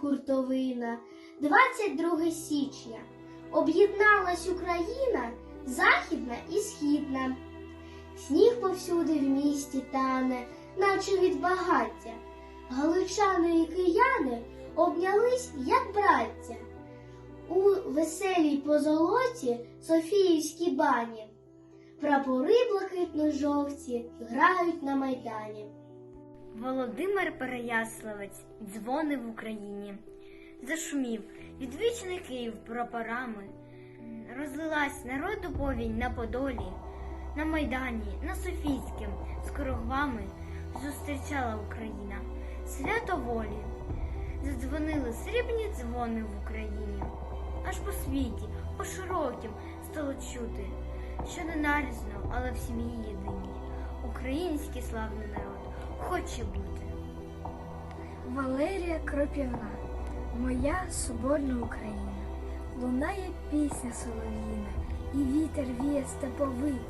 хуртовина. 22 січня. Об'єдналась Україна, західна і східна. Сніг повсюди в місті тане, наче від багаття. Галичани і кияни обнялись, як браття. У веселій позолоті Софіївській бані. Прапори блакитно-жовті грають на майдані. Володимир Переяславець дзвонив в Україні. Зашумів відвічний Київ прапорами. Розлилась народу повінь на Подолі, на Майдані, на Софійським, з кругвами зустрічала Україна. Свято волі. Задзвонили срібні дзвони в Україні. Аж по світі, по широким стало чути, що не нарізно, але в сім'ї єдиній. Український славний народ хоче бути. Валерія Кропівна, моя соборна Україна, лунає пісня солов'їна, і вітер віє степовий.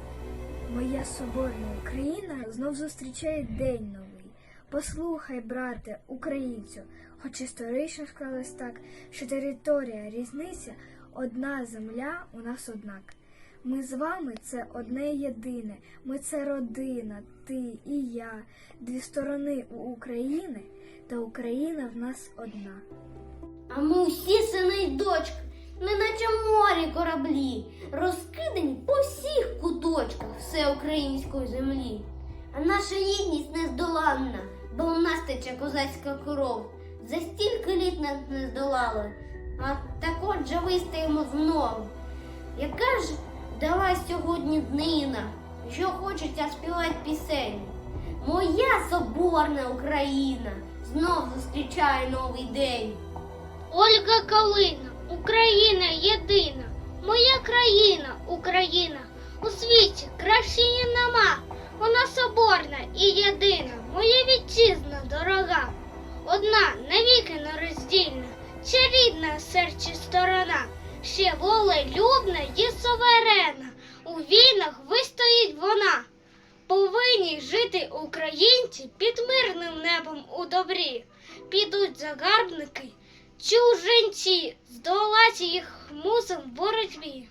Моя соборна Україна знов зустрічає день новий. Послухай, брате, українцю, хоч історично склалось так, що територія різниця, одна земля у нас однак. Ми з вами це одне єдине, ми це родина, ти і я, дві сторони у України, та Україна в нас одна. А ми всі сини й дочки, неначе морі кораблі, розкидані по всіх куточках всеукраїнської землі. А наша єдність нездоланна, бо в нас тече козацька кров. За стільки літ нас не здолали, а так отже вистоїмо знову. Яка ж дала сьогодні днина, що хочеться співати пісень. Моя соборна Україна знов зустрічає новий день. Ольга Калина, Україна єдина, моя країна, Україна, у світі краще нема. Вона соборна і єдина, моя вітчизна дорога, одна навіки нероздільна, чарівна в серці сторона, ще волелюбна і суверена, у війнах вистоїть вона. Повинні жити українці під мирним небом у добрі. Підуть загарбники, чужинці, здолати їх мусом в боротьбі.